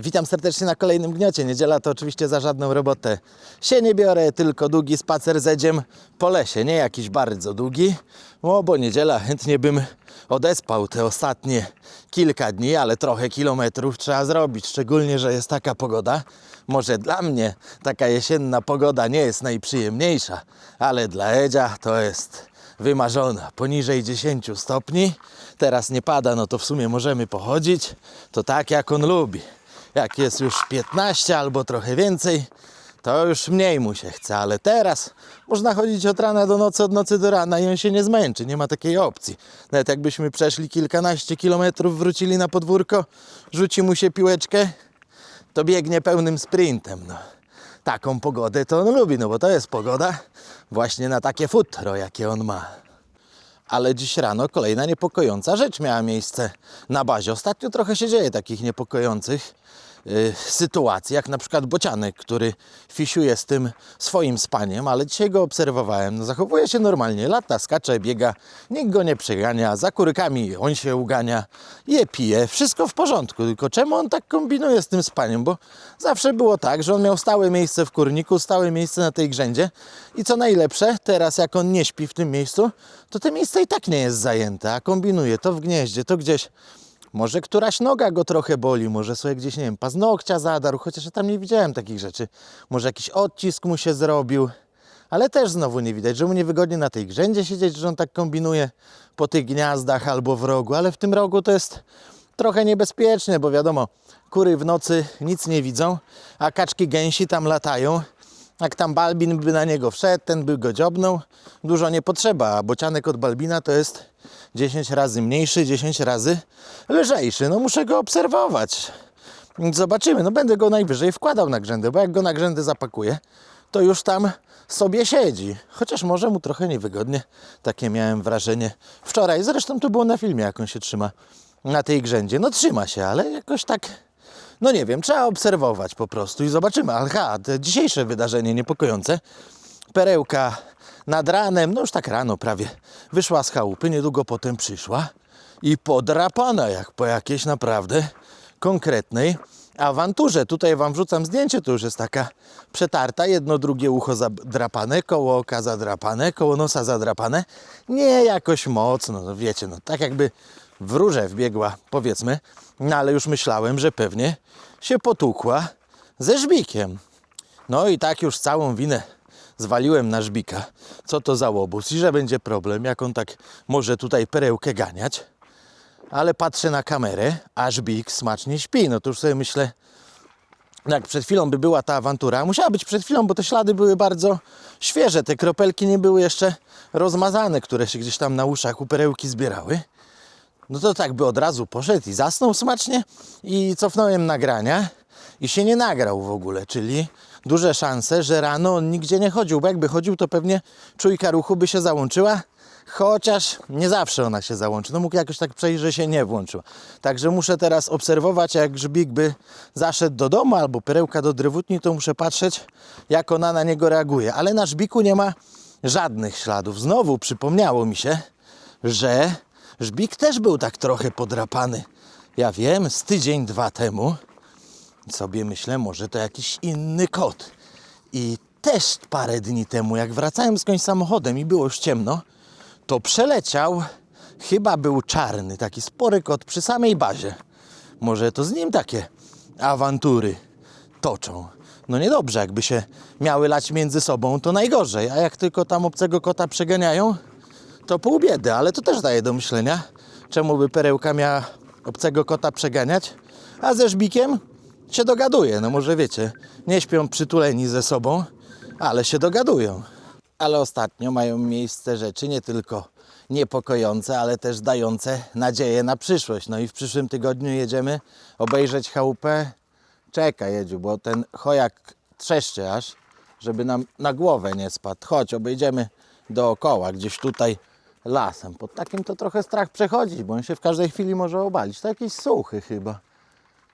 Witam serdecznie na kolejnym gniocie. Niedziela to oczywiście za żadną robotę się nie biorę, tylko długi spacer zedziem po lesie. Nie jakiś bardzo długi, no bo niedziela chętnie bym odespał te ostatnie kilka dni, ale trochę kilometrów trzeba zrobić, szczególnie, że jest taka pogoda. Może dla mnie taka jesienna pogoda nie jest najprzyjemniejsza, ale dla Edzia to jest wymarzona. Poniżej 10 stopni. Teraz nie pada, no to w sumie możemy pochodzić. To tak jak on lubi. Jak jest już 15 albo trochę więcej, to już mniej mu się chce, ale teraz można chodzić od rana do nocy, od nocy do rana i on się nie zmęczy, nie ma takiej opcji. Nawet jakbyśmy przeszli kilkanaście kilometrów, wrócili na podwórko, rzuci mu się piłeczkę, to biegnie pełnym sprintem. No. Taką pogodę to on lubi, no bo to jest pogoda właśnie na takie futro, jakie on ma. Ale dziś rano kolejna niepokojąca rzecz miała miejsce na bazie. Ostatnio trochę się dzieje takich niepokojących y, sytuacji, jak na przykład bocianek, który fisiuje z tym swoim spaniem, ale dzisiaj go obserwowałem. No, zachowuje się normalnie, lata, skacze, biega, nikt go nie przegania, za kurykami on się ugania, je pije, wszystko w porządku. Tylko czemu on tak kombinuje z tym spaniem? Bo zawsze było tak, że on miał stałe miejsce w kurniku, stałe miejsce na tej grzędzie i co najlepsze, teraz jak on nie śpi w tym miejscu, to to miejsce i tak nie jest zajęte, a kombinuje to w gnieździe, to gdzieś może któraś noga go trochę boli, może sobie gdzieś, nie wiem, paznokcia zadarł, chociaż ja tam nie widziałem takich rzeczy. Może jakiś odcisk mu się zrobił, ale też znowu nie widać, że mu niewygodnie na tej grzędzie siedzieć, że on tak kombinuje po tych gniazdach albo w rogu, ale w tym rogu to jest trochę niebezpieczne, bo wiadomo, kury w nocy nic nie widzą, a kaczki gęsi tam latają. Jak tam Balbin by na niego wszedł, ten by go dziobnął, dużo nie potrzeba, a bocianek od Balbina to jest 10 razy mniejszy, 10 razy lżejszy. No muszę go obserwować. Zobaczymy, no będę go najwyżej wkładał na grzędę, bo jak go na grzędę zapakuję, to już tam sobie siedzi. Chociaż może mu trochę niewygodnie, takie miałem wrażenie. Wczoraj, zresztą to było na filmie, jak on się trzyma na tej grzędzie. No trzyma się, ale jakoś tak no nie wiem, trzeba obserwować po prostu i zobaczymy. Aha, dzisiejsze wydarzenie niepokojące. Perełka nad ranem, no już tak rano prawie, wyszła z chałupy, niedługo potem przyszła i podrapana jak po jakiejś naprawdę konkretnej awanturze. Tutaj Wam wrzucam zdjęcie, to już jest taka przetarta, jedno, drugie ucho zadrapane, koło oka zadrapane, koło nosa zadrapane. Nie jakoś mocno, no wiecie, no tak jakby w róże wbiegła, powiedzmy, no ale już myślałem, że pewnie się potłukła ze żbikiem. No i tak już całą winę zwaliłem na żbika. Co to za łobuz i że będzie problem, jak on tak może tutaj perełkę ganiać. Ale patrzę na kamerę, a żbik smacznie śpi. No to już sobie myślę, jak przed chwilą by była ta awantura, musiała być przed chwilą, bo te ślady były bardzo świeże. Te kropelki nie były jeszcze rozmazane, które się gdzieś tam na uszach u perełki zbierały. No to tak by od razu poszedł i zasnął smacznie i cofnąłem nagrania i się nie nagrał w ogóle, czyli duże szanse, że rano on nigdzie nie chodził, bo jakby chodził, to pewnie czujka ruchu by się załączyła, chociaż nie zawsze ona się załączy. No mógł jakoś tak przejść, że się nie włączyła. Także muszę teraz obserwować, jak Grzbik by zaszedł do domu albo perełka do drewutni, to muszę patrzeć, jak ona na niego reaguje. Ale na Żbiku nie ma żadnych śladów. Znowu przypomniało mi się, że Żbik też był tak trochę podrapany. Ja wiem, z tydzień, dwa temu sobie myślę, może to jakiś inny kot. I też parę dni temu, jak wracałem skądś samochodem i było już ciemno, to przeleciał, chyba był czarny, taki spory kot przy samej bazie. Może to z nim takie awantury toczą. No niedobrze, jakby się miały lać między sobą, to najgorzej. A jak tylko tam obcego kota przeganiają, to pół biedy, ale to też daje do myślenia. Czemu by perełka miała obcego kota przeganiać? A ze żbikiem się dogaduje. No może wiecie, nie śpią przytuleni ze sobą, ale się dogadują. Ale ostatnio mają miejsce rzeczy nie tylko niepokojące, ale też dające nadzieję na przyszłość. No i w przyszłym tygodniu jedziemy obejrzeć chałupę. Czekaj, Jedziu, bo ten chojak trzeszczy aż, żeby nam na głowę nie spadł. Chodź, obejdziemy dookoła, gdzieś tutaj lasem. Pod takim to trochę strach przechodzić, bo on się w każdej chwili może obalić. To jakiś suchy chyba.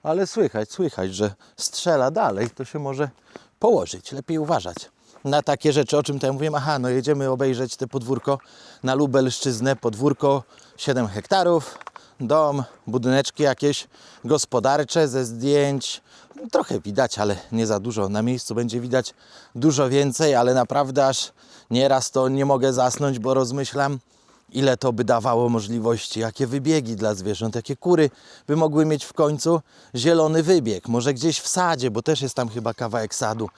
Ale słychać, słychać, że strzela dalej, to się może położyć. Lepiej uważać. na takie rzeczy. O czym tutaj mówiłem? Aha, no jedziemy obejrzeć te podwórko na Lubelszczyznę. Podwórko 7 hektarów, dom, budyneczki jakieś gospodarcze ze zdjęć. Trochę widać, ale nie za dużo. Na miejscu będzie widać dużo więcej, ale naprawdę aż nieraz to nie mogę zasnąć, bo rozmyślam, ile to by dawało możliwości, jakie wybiegi dla zwierząt, jakie kury by mogły mieć w końcu zielony wybieg. Może gdzieś w sadzie, bo też jest tam chyba kawałek sadu.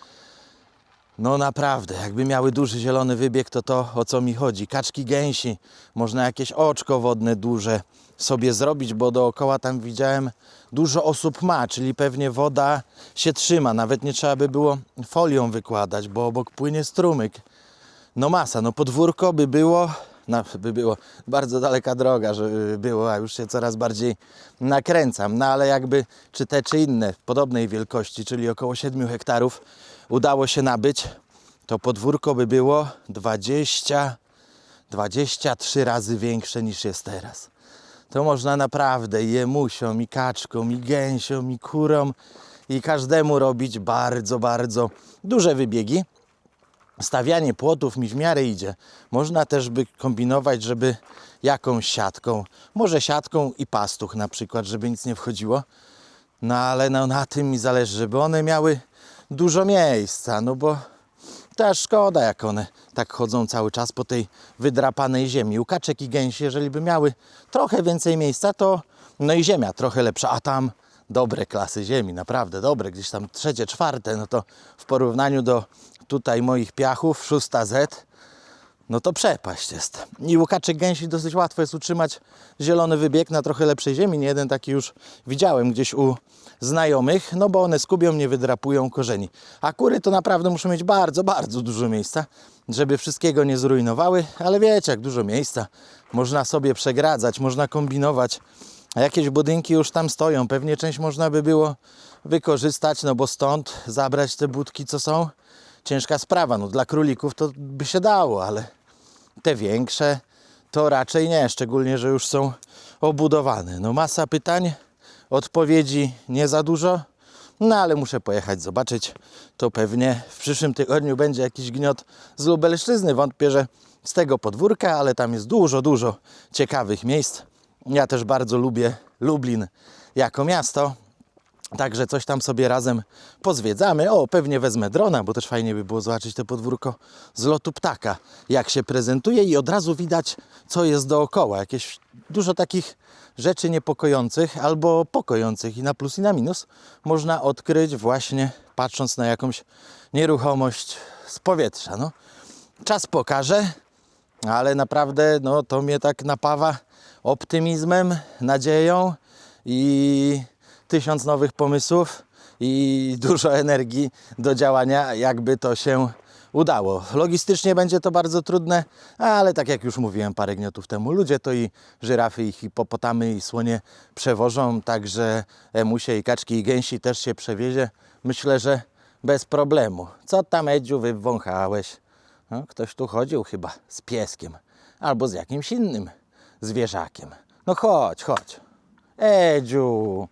No naprawdę, jakby miały duży zielony wybieg, to to o co mi chodzi. Kaczki gęsi, można jakieś oczko wodne duże sobie zrobić, bo dookoła tam widziałem dużo osób ma, czyli pewnie woda się trzyma. Nawet nie trzeba by było folią wykładać, bo obok płynie strumyk. No masa, no podwórko by było, no by było bardzo daleka droga, żeby było, a już się coraz bardziej nakręcam. No ale jakby czy te, czy inne podobnej wielkości, czyli około 7 hektarów udało się nabyć, to podwórko by było 20, 23 razy większe niż jest teraz. To można naprawdę jemusiom, i kaczkom, i gęsiom, i kurom, i każdemu robić bardzo, bardzo duże wybiegi stawianie płotów mi w miarę idzie. Można też by kombinować, żeby jakąś siatką, może siatką i pastuch na przykład, żeby nic nie wchodziło. No ale no, na tym mi zależy, żeby one miały dużo miejsca, no bo to aż szkoda, jak one tak chodzą cały czas po tej wydrapanej ziemi. U kaczek i gęsi, jeżeli by miały trochę więcej miejsca, to no i ziemia trochę lepsza, a tam dobre klasy ziemi, naprawdę dobre, gdzieś tam trzecie, czwarte, no to w porównaniu do tutaj moich piachów, szósta Z, no to przepaść jest. I u kaczek gęsi dosyć łatwo jest utrzymać zielony wybieg na trochę lepszej ziemi. Nie jeden taki już widziałem gdzieś u znajomych, no bo one skubią, nie wydrapują korzeni. A kury to naprawdę muszą mieć bardzo, bardzo dużo miejsca, żeby wszystkiego nie zrujnowały, ale wiecie, jak dużo miejsca, można sobie przegradzać, można kombinować. A jakieś budynki już tam stoją, pewnie część można by było wykorzystać, no bo stąd zabrać te budki, co są, ciężka sprawa. No dla królików to by się dało, ale te większe to raczej nie, szczególnie, że już są obudowane. No masa pytań, odpowiedzi nie za dużo, no ale muszę pojechać zobaczyć. To pewnie w przyszłym tygodniu będzie jakiś gniot z Lubelszczyzny. Wątpię, że z tego podwórka, ale tam jest dużo, dużo ciekawych miejsc. Ja też bardzo lubię Lublin jako miasto. Także coś tam sobie razem pozwiedzamy. O, pewnie wezmę drona, bo też fajnie by było zobaczyć to podwórko z lotu ptaka, jak się prezentuje i od razu widać, co jest dookoła. Jakieś dużo takich rzeczy niepokojących albo pokojących i na plus i na minus można odkryć właśnie patrząc na jakąś nieruchomość z powietrza. No, czas pokaże, ale naprawdę no, to mnie tak napawa optymizmem, nadzieją i tysiąc nowych pomysłów i dużo energii do działania, jakby to się udało. Logistycznie będzie to bardzo trudne, ale tak jak już mówiłem parę gniotów temu, ludzie to i żyrafy, i hipopotamy, i słonie przewożą, także emusie i kaczki i gęsi też się przewiezie. Myślę, że bez problemu. Co tam, Edziu, wywąchałeś? No, ktoś tu chodził chyba z pieskiem albo z jakimś innym zwierzakiem. No chodź, chodź. Edziu.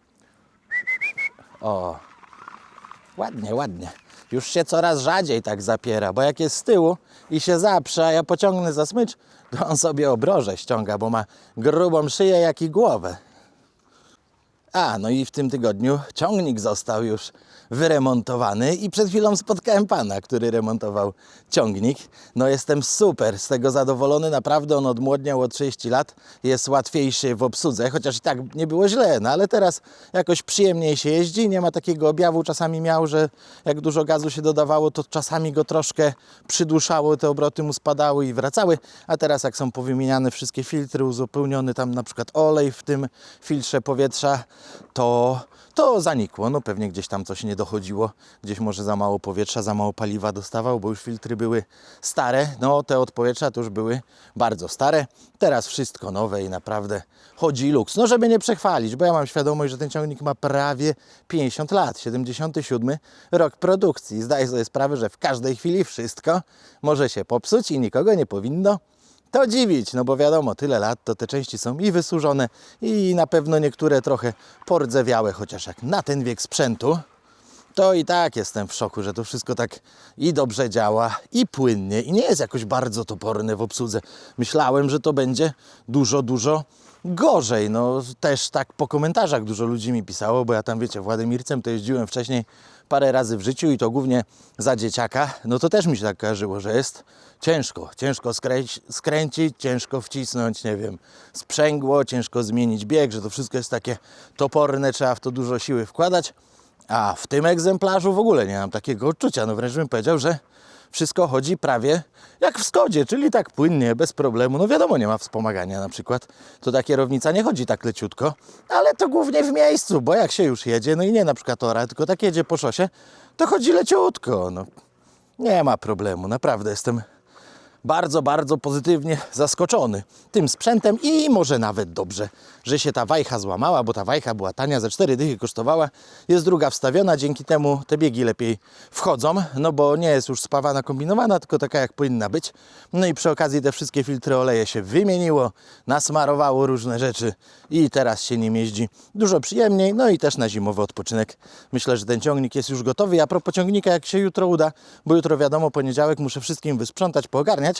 O, ładnie, ładnie. Już się coraz rzadziej tak zapiera, bo jak jest z tyłu i się zaprze, a ja pociągnę za smycz, to on sobie obroże ściąga, bo ma grubą szyję jak i głowę. A, no i w tym tygodniu ciągnik został już wyremontowany i przed chwilą spotkałem pana, który remontował ciągnik. No jestem super z tego zadowolony, naprawdę on odmłodniał o 30 lat, jest łatwiejszy w obsłudze, chociaż i tak nie było źle, no ale teraz jakoś przyjemniej się jeździ, nie ma takiego objawu, czasami miał, że jak dużo gazu się dodawało, to czasami go troszkę przyduszało, te obroty mu spadały i wracały, a teraz jak są powymieniane wszystkie filtry, uzupełniony tam na przykład olej w tym filtrze powietrza, to, to zanikło. No pewnie gdzieś tam coś nie dochodziło, gdzieś może za mało powietrza, za mało paliwa dostawał, bo już filtry były stare. No te od powietrza to już były bardzo stare. Teraz wszystko nowe i naprawdę chodzi luks. No żeby nie przechwalić, bo ja mam świadomość, że ten ciągnik ma prawie 50 lat, 77 rok produkcji. Zdaję sobie sprawę, że w każdej chwili wszystko może się popsuć i nikogo nie powinno to dziwić, no bo wiadomo, tyle lat to te części są i wysłużone i na pewno niektóre trochę pordzewiałe, chociaż jak na ten wiek sprzętu, to i tak jestem w szoku, że to wszystko tak i dobrze działa, i płynnie, i nie jest jakoś bardzo toporne w obsłudze. Myślałem, że to będzie dużo, dużo gorzej. No też tak po komentarzach dużo ludzi mi pisało, bo ja tam wiecie, Władimircem to jeździłem wcześniej parę razy w życiu i to głównie za dzieciaka. No to też mi się tak kojarzyło, że jest ciężko. Ciężko skręć, skręcić, ciężko wcisnąć, nie wiem, sprzęgło, ciężko zmienić bieg, że to wszystko jest takie toporne, trzeba w to dużo siły wkładać. A w tym egzemplarzu w ogóle nie mam takiego odczucia. No wręcz bym powiedział, że wszystko chodzi prawie jak w Skodzie, czyli tak płynnie, bez problemu. No wiadomo, nie ma wspomagania na przykład. To ta kierownica nie chodzi tak leciutko, ale to głównie w miejscu, bo jak się już jedzie, no i nie na przykład ora, tylko tak jedzie po szosie, to chodzi leciutko. No, nie ma problemu, naprawdę jestem bardzo, bardzo pozytywnie zaskoczony tym sprzętem i może nawet dobrze, że się ta wajcha złamała, bo ta wajcha była tania, ze 4 dychy kosztowała, jest druga wstawiona, dzięki temu te biegi lepiej wchodzą, no bo nie jest już spawana, kombinowana, tylko taka jak powinna być. No i przy okazji te wszystkie filtry oleje się wymieniło, nasmarowało różne rzeczy i teraz się nim jeździ dużo przyjemniej, no i też na zimowy odpoczynek. Myślę, że ten ciągnik jest już gotowy. A propos ciągnika, jak się jutro uda, bo jutro wiadomo, poniedziałek muszę wszystkim wysprzątać, poogarniać,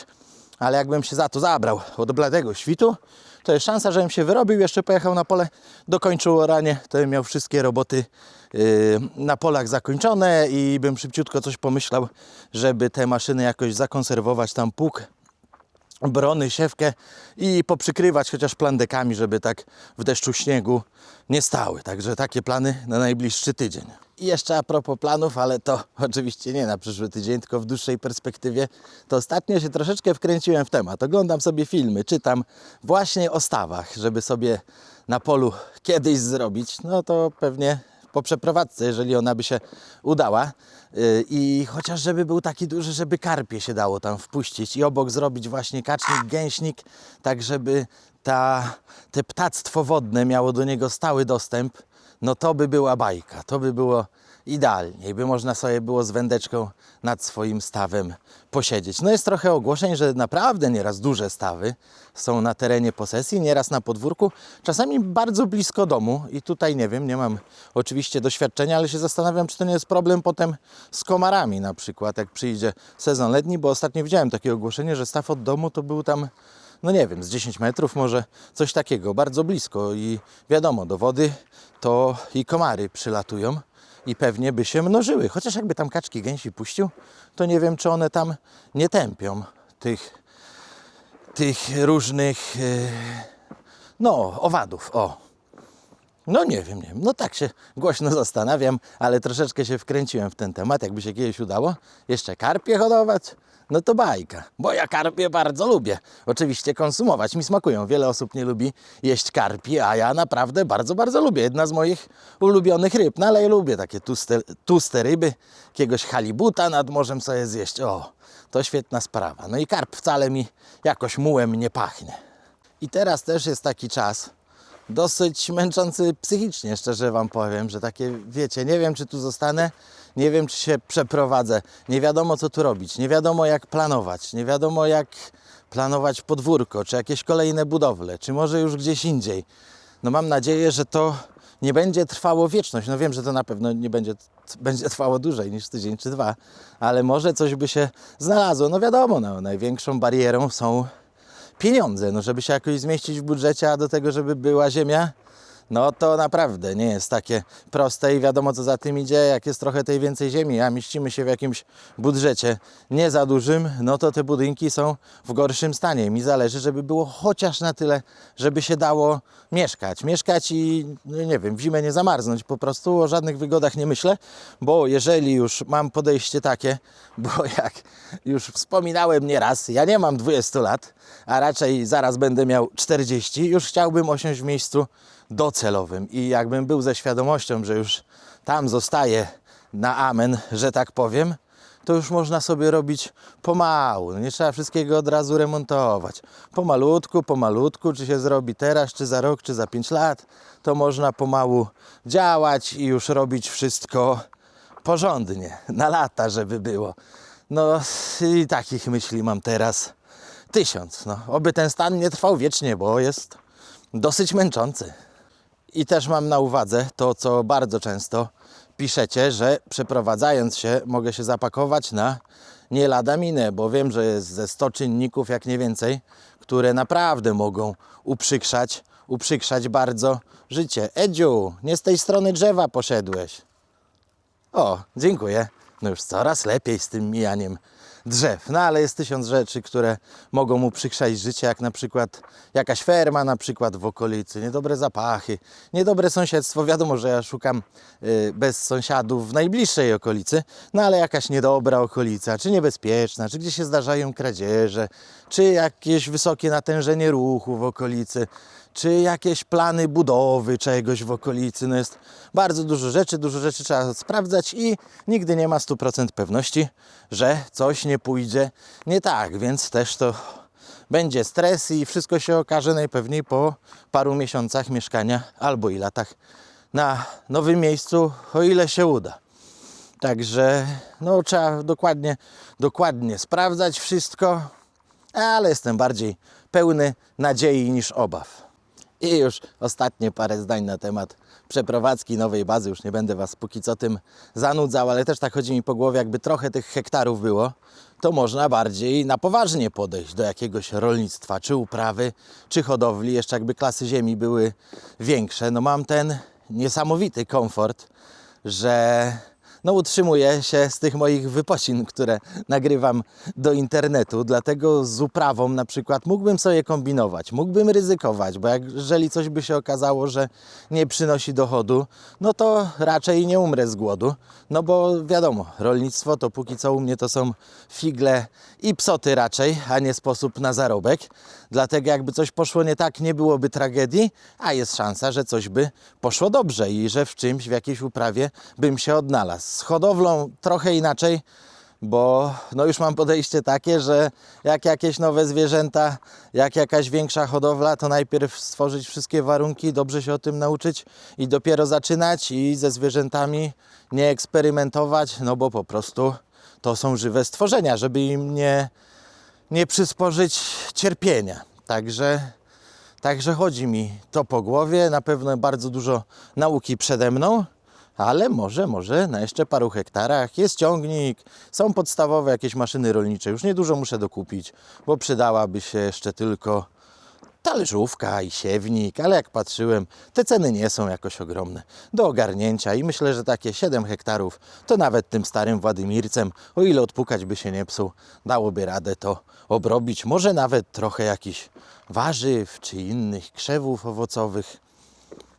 ale jakbym się za to zabrał od bladego świtu, to jest szansa, żebym się wyrobił, jeszcze pojechał na pole, dokończył oranie, to bym miał wszystkie roboty yy, na polach zakończone i bym szybciutko coś pomyślał, żeby te maszyny jakoś zakonserwować tam pług brony, siewkę i poprzykrywać chociaż plandekami, żeby tak w deszczu śniegu nie stały. Także takie plany na najbliższy tydzień. I jeszcze a propos planów, ale to oczywiście nie na przyszły tydzień, tylko w dłuższej perspektywie, to ostatnio się troszeczkę wkręciłem w temat. Oglądam sobie filmy, czytam właśnie o stawach, żeby sobie na polu kiedyś zrobić. No to pewnie po przeprowadzce, jeżeli ona by się udała. Yy, I chociaż żeby był taki duży, żeby karpie się dało tam wpuścić i obok zrobić właśnie kacznik, gęśnik, tak żeby ta, te ptactwo wodne miało do niego stały dostęp, no to by była bajka, to by było idealnie i by można sobie było z wędeczką nad swoim stawem posiedzieć. No jest trochę ogłoszeń, że naprawdę nieraz duże stawy są na terenie posesji, nieraz na podwórku, czasami bardzo blisko domu i tutaj nie wiem, nie mam oczywiście doświadczenia, ale się zastanawiam, czy to nie jest problem potem z komarami na przykład, jak przyjdzie sezon letni, bo ostatnio widziałem takie ogłoszenie, że staw od domu to był tam no nie wiem, z 10 metrów może coś takiego, bardzo blisko i wiadomo, do wody to i komary przylatują i pewnie by się mnożyły. Chociaż jakby tam kaczki gęsi puścił, to nie wiem, czy one tam nie tępią tych, tych różnych, e, no, owadów, o. No nie wiem, nie wiem. No tak się głośno zastanawiam, ale troszeczkę się wkręciłem w ten temat. Jakby się kiedyś udało jeszcze karpie hodować, no to bajka. Bo ja karpie bardzo lubię. Oczywiście konsumować mi smakują. Wiele osób nie lubi jeść karpi, a ja naprawdę bardzo, bardzo lubię. Jedna z moich ulubionych ryb. No ale ja lubię takie tłuste, tłuste ryby, jakiegoś halibuta nad morzem sobie zjeść. O, to świetna sprawa. No i karp wcale mi jakoś mułem nie pachnie. I teraz też jest taki czas, dosyć męczący psychicznie, szczerze Wam powiem, że takie, wiecie, nie wiem, czy tu zostanę, nie wiem, czy się przeprowadzę, nie wiadomo, co tu robić, nie wiadomo, jak planować, nie wiadomo, jak planować podwórko, czy jakieś kolejne budowle, czy może już gdzieś indziej. No mam nadzieję, że to nie będzie trwało wieczność. No wiem, że to na pewno nie będzie, będzie trwało dłużej niż tydzień czy dwa, ale może coś by się znalazło. No wiadomo, no, największą barierą są pieniądze, no żeby się jakoś zmieścić w budżecie, a do tego, żeby była ziemia, no to naprawdę nie jest takie proste i wiadomo co za tym idzie, jak jest trochę tej więcej ziemi, a mieścimy się w jakimś budżecie nie za dużym, no to te budynki są w gorszym stanie. Mi zależy, żeby było chociaż na tyle, żeby się dało mieszkać. Mieszkać i no nie wiem, w zimę nie zamarznąć. Po prostu o żadnych wygodach nie myślę, bo jeżeli już mam podejście takie, bo jak już wspominałem nieraz, ja nie mam 20 lat, a raczej zaraz będę miał 40, już chciałbym osiąść w miejscu docelowym i jakbym był ze świadomością, że już tam zostaję na amen, że tak powiem, to już można sobie robić pomału. No Nie trzeba wszystkiego od razu remontować. Pomalutku, pomalutku, czy się zrobi teraz, czy za rok, czy za 5 lat, to można pomału działać i już robić wszystko porządnie, na lata, żeby było. No i takich myśli mam teraz tysiąc. No, oby ten stan nie trwał wiecznie, bo jest dosyć męczący. I też mam na uwadze to, co bardzo często piszecie, że przeprowadzając się mogę się zapakować na nie lada minę, bo wiem, że jest ze 100 czynników, jak nie więcej, które naprawdę mogą uprzykrzać, uprzykrzać bardzo życie. Edziu, nie z tej strony drzewa poszedłeś. O, dziękuję. No już coraz lepiej z tym mijaniem drzew. No ale jest tysiąc rzeczy, które mogą mu przykrzać życie, jak na przykład jakaś ferma na przykład w okolicy, niedobre zapachy, niedobre sąsiedztwo. Wiadomo, że ja szukam y, bez sąsiadów w najbliższej okolicy, no ale jakaś niedobra okolica, czy niebezpieczna, czy gdzie się zdarzają kradzieże, czy jakieś wysokie natężenie ruchu w okolicy, czy jakieś plany budowy czegoś w okolicy. No jest bardzo dużo rzeczy, dużo rzeczy trzeba sprawdzać i nigdy nie ma 100% pewności, że coś nie pójdzie nie tak, więc też to będzie stres i wszystko się okaże najpewniej po paru miesiącach mieszkania albo i latach na nowym miejscu, o ile się uda. Także no, trzeba dokładnie, dokładnie sprawdzać wszystko, ale jestem bardziej pełny nadziei niż obaw. I już ostatnie parę zdań na temat przeprowadzki nowej bazy. Już nie będę Was póki co tym zanudzał, ale też tak chodzi mi po głowie, jakby trochę tych hektarów było, to można bardziej na poważnie podejść do jakiegoś rolnictwa, czy uprawy, czy hodowli. Jeszcze jakby klasy ziemi były większe. No mam ten niesamowity komfort, że no utrzymuję się z tych moich wypocin, które nagrywam do internetu, dlatego z uprawą na przykład mógłbym sobie kombinować, mógłbym ryzykować, bo jak, jeżeli coś by się okazało, że nie przynosi dochodu, no to raczej nie umrę z głodu, no bo wiadomo, rolnictwo to póki co u mnie to są figle i psoty raczej, a nie sposób na zarobek, dlatego jakby coś poszło nie tak, nie byłoby tragedii, a jest szansa, że coś by poszło dobrze i że w czymś, w jakiejś uprawie bym się odnalazł. Z hodowlą trochę inaczej, bo no już mam podejście takie, że jak jakieś nowe zwierzęta, jak jakaś większa hodowla, to najpierw stworzyć wszystkie warunki, dobrze się o tym nauczyć i dopiero zaczynać i ze zwierzętami nie eksperymentować, no bo po prostu to są żywe stworzenia, żeby im nie, nie przysporzyć cierpienia. Także Także chodzi mi to po głowie. Na pewno bardzo dużo nauki przede mną, ale może, może na jeszcze paru hektarach jest ciągnik, są podstawowe jakieś maszyny rolnicze. Już niedużo muszę dokupić, bo przydałaby się jeszcze tylko talerzówka i siewnik, ale jak patrzyłem, te ceny nie są jakoś ogromne do ogarnięcia i myślę, że takie 7 hektarów to nawet tym starym Władimircem, o ile odpukać by się nie psuł, dałoby radę to obrobić. Może nawet trochę jakichś warzyw czy innych krzewów owocowych.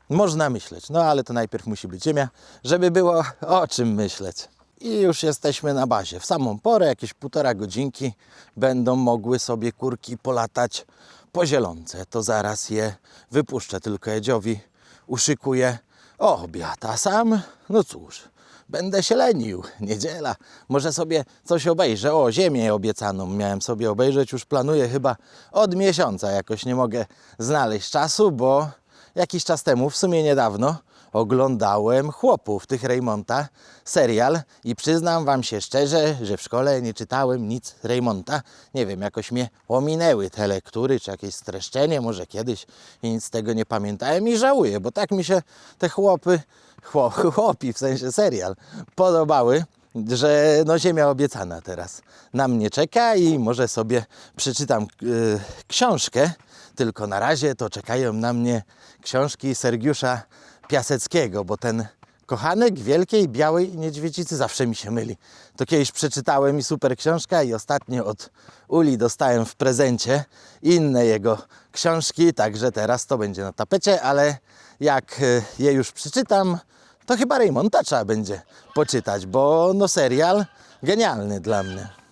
Można myśleć, no ale to najpierw musi być ziemia, żeby było o czym myśleć. I już jesteśmy na bazie. W samą porę, jakieś półtora godzinki, będą mogły sobie kurki polatać po zielonce. To zaraz je wypuszczę, tylko Edziowi uszykuję obiad. A sam, no cóż, będę się lenił. Niedziela, może sobie coś obejrzę. O, ziemię obiecaną miałem sobie obejrzeć, już planuję chyba od miesiąca. Jakoś nie mogę znaleźć czasu, bo jakiś czas temu, w sumie niedawno, oglądałem Chłopów, tych Raymonta, serial i przyznam Wam się szczerze, że w szkole nie czytałem nic Raymonta. Nie wiem, jakoś mnie ominęły te lektury, czy jakieś streszczenie, może kiedyś i nic z tego nie pamiętałem i żałuję, bo tak mi się te chłopy, chłop, chłopi, w sensie serial, podobały, że no ziemia obiecana teraz na mnie czeka i może sobie przeczytam yy, książkę, tylko na razie to czekają na mnie książki Sergiusza Piaseckiego, bo ten kochanek wielkiej białej niedźwiedzicy zawsze mi się myli. To kiedyś przeczytałem i super książka i ostatnio od Uli dostałem w prezencie inne jego książki, także teraz to będzie na tapecie, ale jak y, je już przeczytam, to chyba Raymonta trzeba będzie poczytać, bo no serial genialny dla mnie.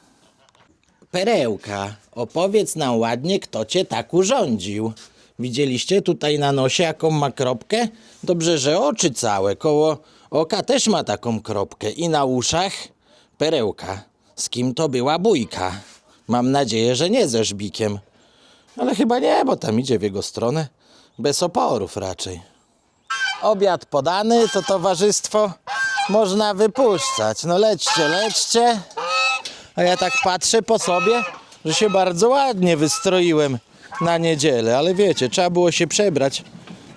Perełka, opowiedz nam ładnie, kto cię tak urządził. Widzieliście tutaj na nosie jaką ma kropkę? Dobrze, że oczy całe, koło oka też ma taką kropkę i na uszach perełka. Z kim to była bójka? Mam nadzieję, że nie ze Żbikiem. Ale chyba nie, bo tam idzie w jego stronę. Bez oporów raczej. Obiad podany, to towarzystwo można wypuszczać. No lećcie, lećcie. A ja tak patrzę po sobie, że się bardzo ładnie wystroiłem na niedzielę, ale wiecie, trzeba było się przebrać,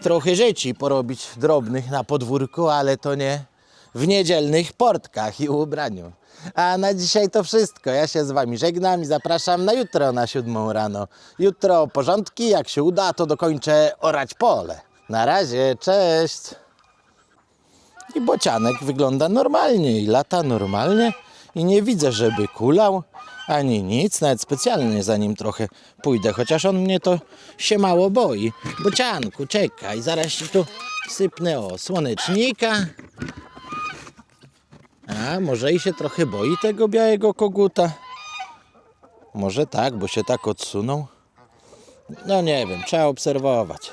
trochę rzeczy porobić drobnych na podwórku, ale to nie w niedzielnych portkach i ubraniu. A na dzisiaj to wszystko. Ja się z Wami żegnam i zapraszam na jutro na siódmą rano. Jutro porządki, jak się uda, to dokończę orać pole. Na razie, cześć! I bocianek wygląda normalnie i lata normalnie i nie widzę, żeby kulał ani nic, nawet specjalnie za nim trochę pójdę, chociaż on mnie to się mało boi. Bocianku, czekaj, zaraz ci tu sypnę o słonecznika. A, może i się trochę boi tego białego koguta. Może tak, bo się tak odsunął. No nie wiem, trzeba obserwować.